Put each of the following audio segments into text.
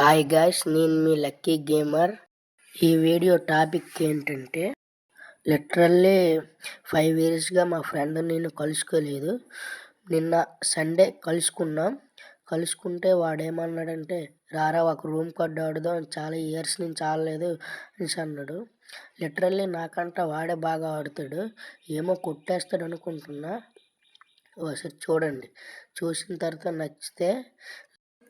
Hi guys నేను మీ lucky gamer ఈ వీడియో టాపిక్ ఏంటంటే లిటరల్లీ ఫైవ్ ఇయర్స్గా మా ఫ్రెండ్ నేను కలుసుకోలేదు. నిన్న సండే కలుసుకున్నాం. కలుసుకుంటే వాడేమన్నాడంటే రారా ఒక రూమ్ కార్డు ఆడుదాం చాలా ఇయర్స్ నుంచి ఆడలేదు అనేసి అన్నాడు. లిటరల్లీ నాకంట వాడే బాగా ఆడుతాడు. ఏమో కొట్టేస్తాడు అనుకుంటున్నా. ఒకసారి చూడండి. చూసిన తర్వాత నచ్చితే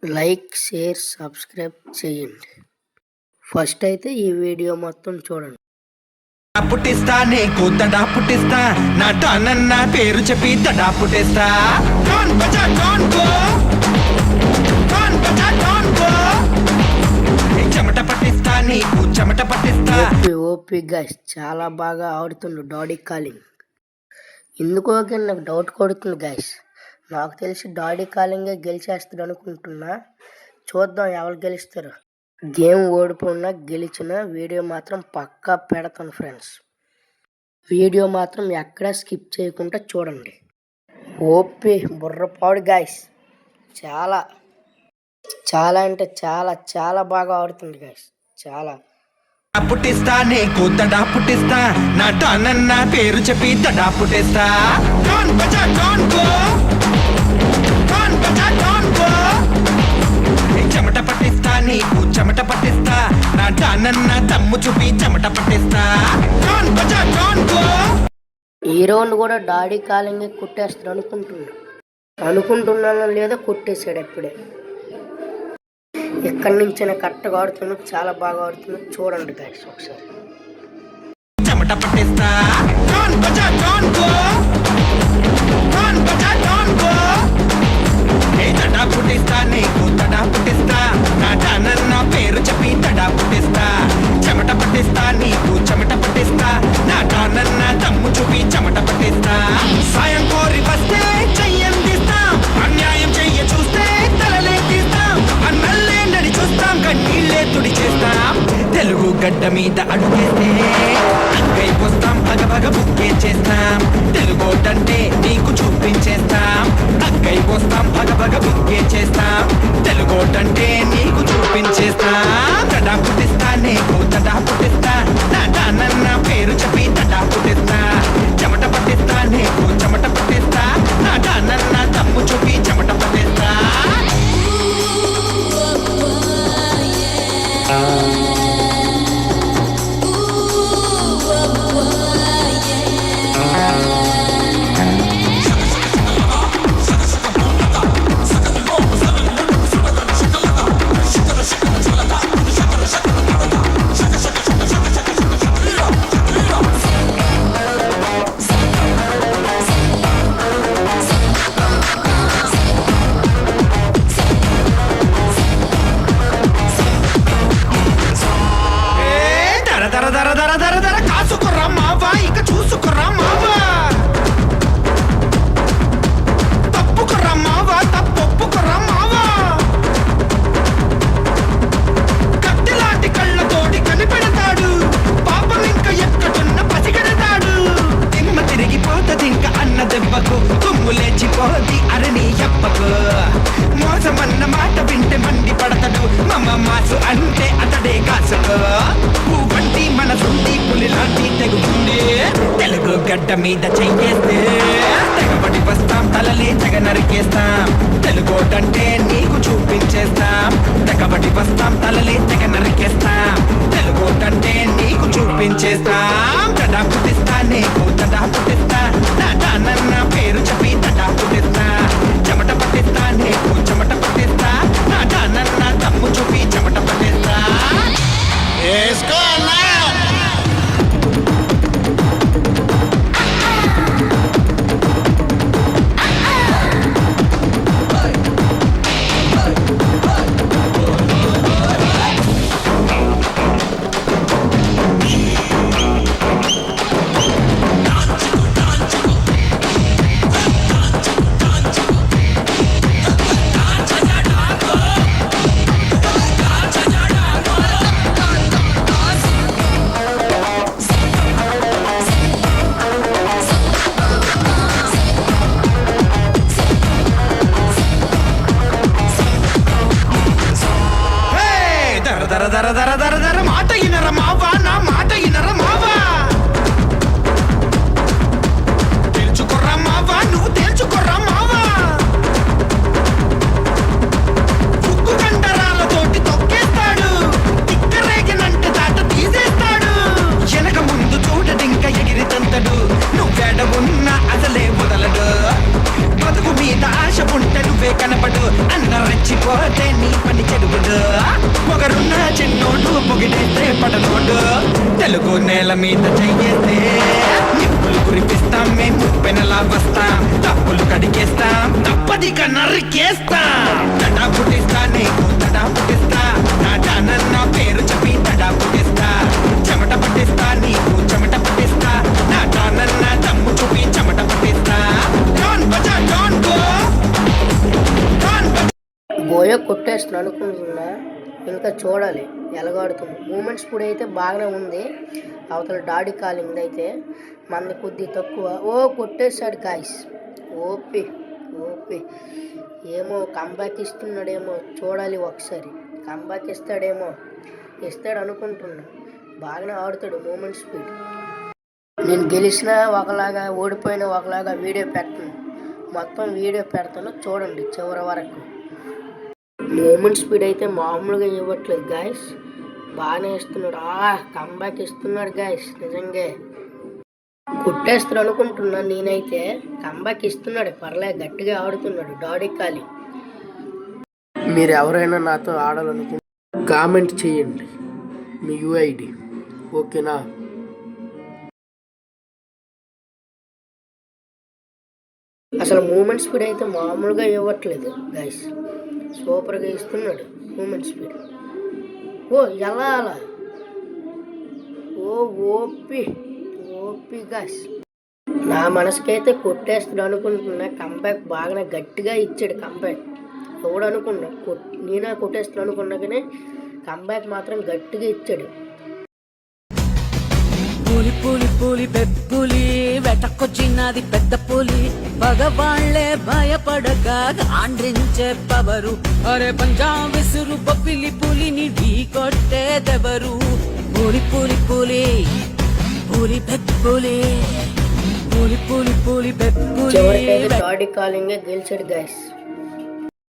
లైక్ షేర్ సబ్స్క్రైబ్ చేయండి. ఫస్ట్ అయితే ఈ వీడియో మొత్తం చూడండి. పుట్టిస్తా నీకు తడా పుట్టిస్తా నా టానన్న పేరు చెప్పి తడా పుట్టిస్తా. డాన్ బజా డాన్ గో డాన్ బజా గో ఏ చెమట పట్టిస్తా నీకు చెమట పట్టిస్తా. ఓపి ఓపి గైస్ చాలా బాగా ఆడుతుండు డాడీ కాలింగ్. ఎందుకో నాకు డౌట్ కొడుతుంది గైస్ నాకు తెలిసి డాడీ కాలింగే గెలిచేస్తాడు అనుకుంటున్నా చూద్దాం ఎవరు గెలుస్తారు. గేమ్ ఓడిపోయినా గెలిచిన వీడియో మాత్రం పక్కా పెడతాను ఫ్రెండ్స్. వీడియో మాత్రం ఎక్కడా స్కిప్ చేయకుండా చూడండి. ఓపి బుర్రపాడు గాయస్. చాలా చాలా అంటే చాలా చాలా బాగా ఆడుతుంది గాయస్. చాలా. పుట్టిస్తా నీకు తడా పుట్టిస్తా. నా టానన్న పేరు చెప్పి తడా పుట్టిస్తా. డాన్ బజా డాన్ గో డాన్ బజా డాన్ గో చెమట పట్టిస్తా నీకు చెమట పట్టిస్తా. నా టానన్న తమ్ము చూపి చెమట పట్టిస్తా. డాన్ బజా డాన్ గో హీరోని కూడా డాడీ కాలింగ్ కుట్టేస్తాడు అనుకుంటున్నా. అనుకుంటున్నాను లేదో కుట్టేశాడు ఎప్పుడే ఎక్కడి నుంచైనా కరెక్ట్గా ఆడుతున్నాడు చాలా బాగా ఆడుతున్నాడు చూడండి గైస్ ఒకసారి. చెమట పట్టిస్తా. మీద అడుగేస్తే అక్కై వస్తాం పగ పగ బుక్కే చేస్తాం. తెలుగోటంటే నీకు చూపించేస్తాం. అక్కై వస్తాం పగ పగ బుక్కే చేస్తాం. తెలుగోటంటే నీకు చూపించేస్తాం. తడా పుట్టిస్తా నీకు తడా పుట్టిస్తా. నా పేరు చెప్పి ఇక చూసుకురా గడ్డ మీద చెయ్యేస్తే తెగబడి వస్తాం తలలే తెగ నరికేస్తాం. తెలుగోటంటే నీకు చూపించేస్తాం. తెగబడి వస్తాం తలలే తెగ నరికేస్తాం. తెలుగోటంటే నీకు చూపించేస్తాం. பொருளாதாரம் చిన్నోడు పొగిడేస్తే పడనోడు. తెలుగు నేల మీద చెయ్యేస్తే నిప్పులు కురిపిస్తాం మేము పెనలా వస్తాం. తప్పులు కడిగేస్తాం తప్పదిక నరికేస్తాం. తడా పుట్టిస్తా నీకు తడా పుట్టిస్తా. నాన్న పేరు చెప్పి తడా పుట్టిస్తా. చెమట పుట్టిస్తా నీకు చెమట పుట్టిస్తా. నా టానన్న దమ్ము చూపి చెమట పుట్టిస్తా. డాన్ బజా డాన్ గో బోయ కొట్టేసిన అనుకుంటున్నా. ఇంకా చూడాలి. ఎలగాడుతుంది. మూమెంట్స్ ఇప్పుడు అయితే బాగానే ఉంది. అవతల డాడీ కాలింగ్ అయితే మంది కొద్ది తక్కువ. ఓ కొట్టేశాడు కాయిస్ ఓపి ఓపి. ఏమో కంబ్యాక్ ఇస్తున్నాడేమో. చూడాలి ఒకసారి. కంబ్యాక్ ఇస్తాడేమో. ఇస్తాడు అనుకుంటున్నా బాగానే ఆడుతాడు మూమెంట్ స్పీడ్ నేను గెలిచినా ఒకలాగా ఓడిపోయిన ఒకలాగా వీడియో పెట్టను మొత్తం వీడియో పెడతాను. చూడండి చివరి వరకు. మూమెంట్ స్పీడ్ అయితే మామూలుగా ఇవ్వట్లేదు గాయస్ బాగానే ఇస్తున్నాడు. ఆ కంబ్యాక్ ఇస్తున్నాడు గాయస్ నిజంగా. కొట్టేస్తాడు అనుకుంటున్నా నేనైతే. కంబ్యాక్ ఇస్తున్నాడు. పర్లే గట్టిగా ఆడుతున్నాడు. డాడీ కాలి. మీరు ఎవరైనా నాతో ఆడాలనుకుంటే కామెంట్ చేయండి. మీ యూఐడి ఓకేనా? అసలు మూమెంట్ స్పీడ్ అయితే మామూలుగా ఇవ్వట్లేదు గైస్ సూపర్గా ఇస్తున్నాడు మూమెంట్ స్పీడ్ ఓ ఎలా అలా? ఓ ఓపి ఓపి గైస్ నా మనసుకైతే కొట్టేస్తాడు అనుకుంటున్నా. కంబ్యాక్ బాగానే గట్టిగా ఇచ్చాడు కంబ్యాక్ ఎవడు అనుకున్నా? కొట్ నేనా కొట్టేస్తాడు అనుకున్నా కానీ కంబ్యాక్ మాత్రం గట్టిగా ఇచ్చాడు. పులి పులి పులి పెప్పులి వెటకొచ్చినది పెద్ద పులి. భగవాళ్ళే భయపడక గాండ్రించే పవరు. అరే పంజాబ్ విసురు బొబ్బిలి పులిని ఢీ కొట్టేదెవరు పులి పులి పులి పులి పెప్పులి పులి పులి పులి పెప్పులి చివరికైతే డాడీ గెలిచాడు గైస్